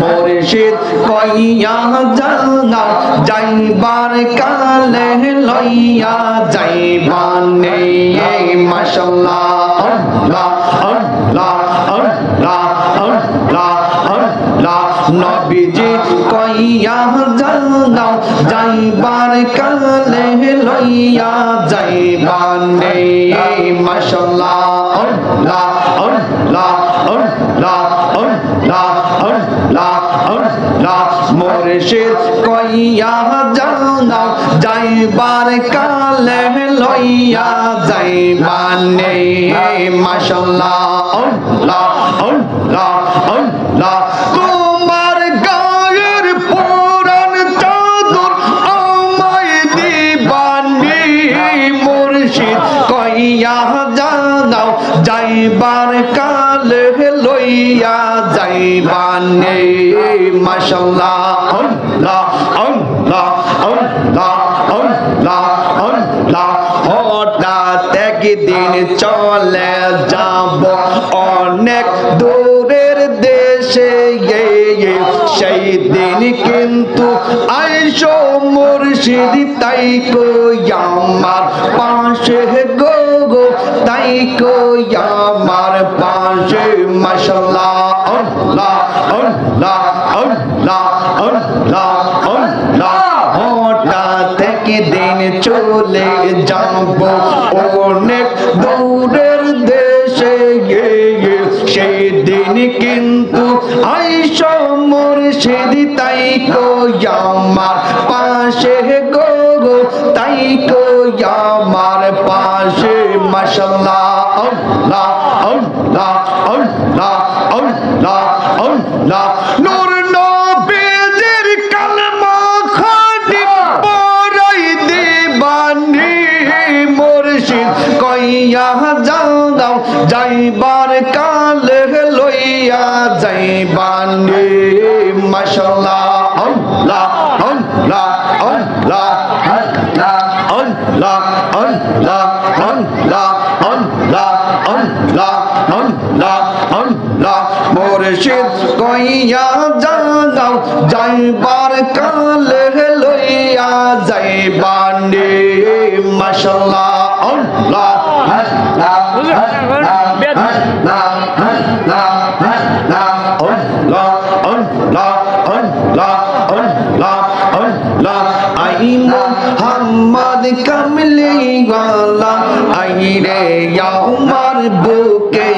মুর্শিদ কইয়া জানা যাইবার কালে লইয়া যাইবানে মাশাল্লাহ, আল্লাহ আল্লাহ আল্লাহ আল্লাহ আল্লাহ। নবীজি কইয়া জানা যাইবার কালে লইয়া যাইবানে মাশাল্লাহ। লা লা, মোরশেদ কইয়া জানাও যাইবার কালে লইয়া যাইবানে মাশাল্লাহ আল্লাহ আল্লাহ আল্লাহ যাইবার কাল লইয়া যাইবানে মাশাল্লাহ আল্লাহ আল্লাহ আল্লাহ আল্লাহ আল্লাহ। হঠাৎ একদিন চলে যাব অনেক দূরের দেশে সেই দিন কিন্তু আইসো মুর্শিদ, তাই আমার পাশে গো গো, তাই আমার পাশে মাশাল্লাহ আল্লাহ আল্লাহ আল্লাহ আল্লাহ আল্লাহ। হঠাৎ একদিন চলে যাব, অনেক দূরের দেশে গিয়ে। সেই দিন কিন্তু আইস মুর্শিদ, তাই কো আমার পাশে গো তাই কো আমার পাশে মাশাল্লাহ আল্লাহ নূর নবীদের কালমা খাটি পরাই দিবানি মুর্শিদ কইয়া যাও যাইবার কালে লইয়া যাইবানি মাশাল্লাহ আল্লাহ আল্লাহ আল্লাহ আল্লাহ আল্লাহ আল্লাহ আল্লাহ আল্লাহ আল্লাহ আল্লাহ আল্লাহ মুর্শিদ কইয়া যাও যাইবার কালে লইয়া যাইবার মাশাল্লাহ আল্লাহ আল্লাহ আল্লাহ আল্লাহ মোহাম্মদ কমলি গলা আইরে আমার বুকে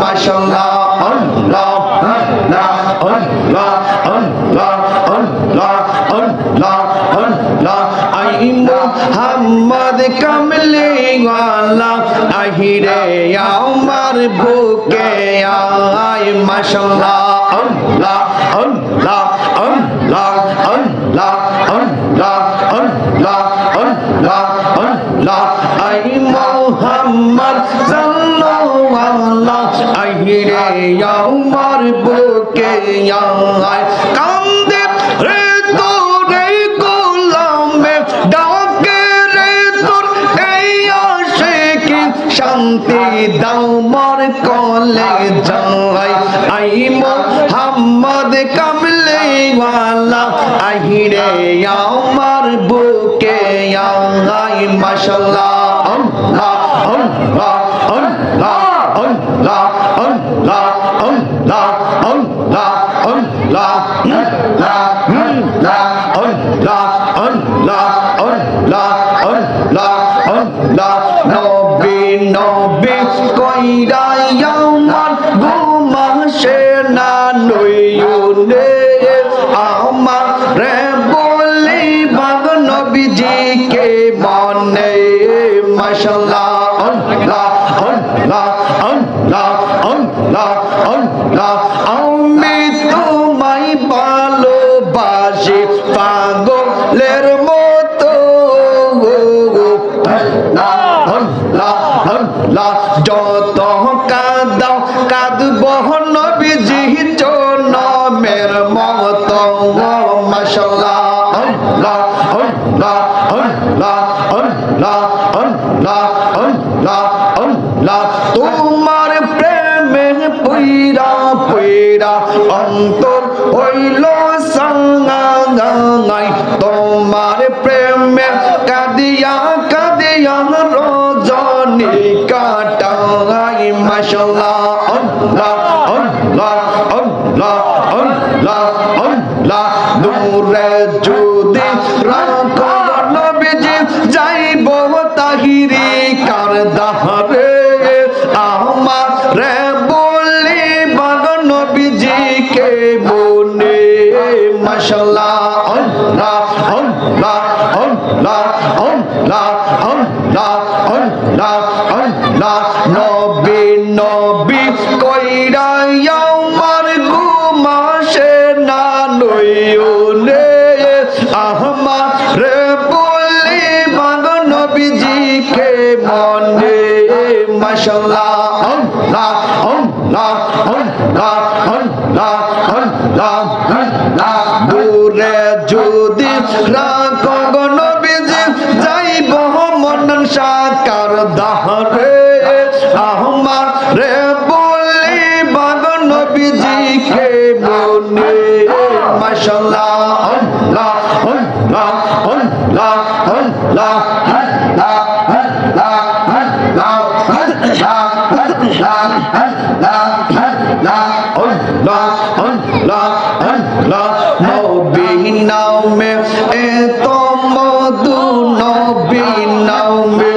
মাশাল্লাহ মোহাম্মদ কামলি ওয়ালা আই রে আমার বুকে আই মাশাল্লাহ, আল্লাহ আল্লাহ আল্লাহ আল্লাহ আল্লাহ আল্লাহ আল্লাহ আল্লাহ। আই সাল্লাল্লাহু আলাইহি রে, আমার আয়। কলে যাই আই মোহাম্মদ কামলে ওয়ালা আহিরে আমার বুকে আই মাশাল্লাহ আল্লাহ আল্লাহ আল্লাহ আল্লাহ আল্লাহ আল্লাহ আল্লাহ আল্লাহ আল্লাহ আল্লাহ আল্লাহ আল্লাহ আল্লাহ আল্লাহ নবী নবী কইরাই আমার আল্লাহ আল্লাহ আমি তোমায় ভালোবাসি পাগলের মতো আল্লাহ আল্লাহ আল্লাহ যত কাঁদাও কাঁদব নবীজি জনমের মতো মাশাল্লাহ আল্লাহ আল্লাহ আল্লাহ আল্লাহ আল্লাহ আল্লাহ আল্লাহ তোমার প্রেমে অন্তর হইল সঙ্গাই তোমার প্রেমে কাদিয়া কাদিয়া রজনী কাটাই রাখো নবীজি, যাইব তাহিরি কার আমার রে মাশাল্লাহ আল্লাহ আল্লাহ আল্লাহ আল্লাহ আল্লাহ আল্লাহ আল্লাহ। নবী নবী কইরা আমার ঘুমাসে না নইলে আহমা রে বলি বাগ নবীজি কে মনে মাশাল্লাহ আল্লাহ আল্লাহ আল্লাহ আল্লাহ। দূরে যদি রাখো নবীজি যাইব মনন সাকার দাহরে আহমা রে বলি বাগ নবীজি কে মনে মাশাল্লাহ আল্লাহ আল্লাহ আল্লাহ আল্লাহ আল্লাহ আল্লাহ আল্লাহ আল্লাহ আল্লাহ আল্লাহ আল্লাহ আল্লাহ আল্লাহ। নবী নামে এত মধু নবী নামে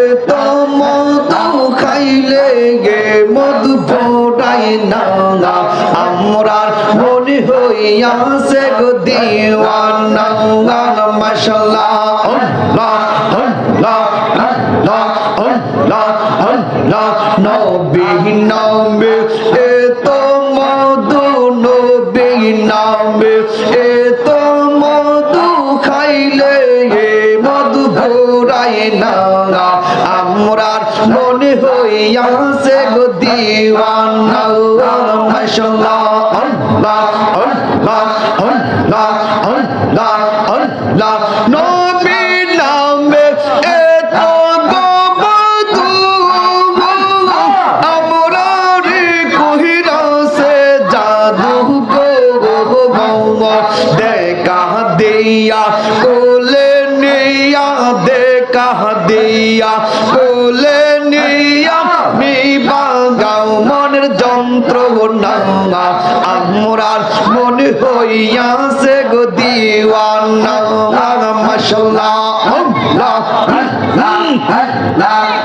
এত মধু খাইলে গে মধু ফোটাই না আমরার মনে হইয়াছে গো দিওয়ানা মাশাল্লাহ। আল্লাহ আল্লাহ আল্লাহ আল্লাহ আল্লাহ। নবী নামে নবী এ তো মধু খাইলে, এ মধু ভোরাই না আমরার মনে হইয়াছে গো দিওয়ানা মাশাআল্লাহ আল্লাহ আল্লাহ আল্লাহ না আমরার মনে হইয়াছে গো দিওয়ানা মাশাল্লাহ আল্লাহ আল্লাহ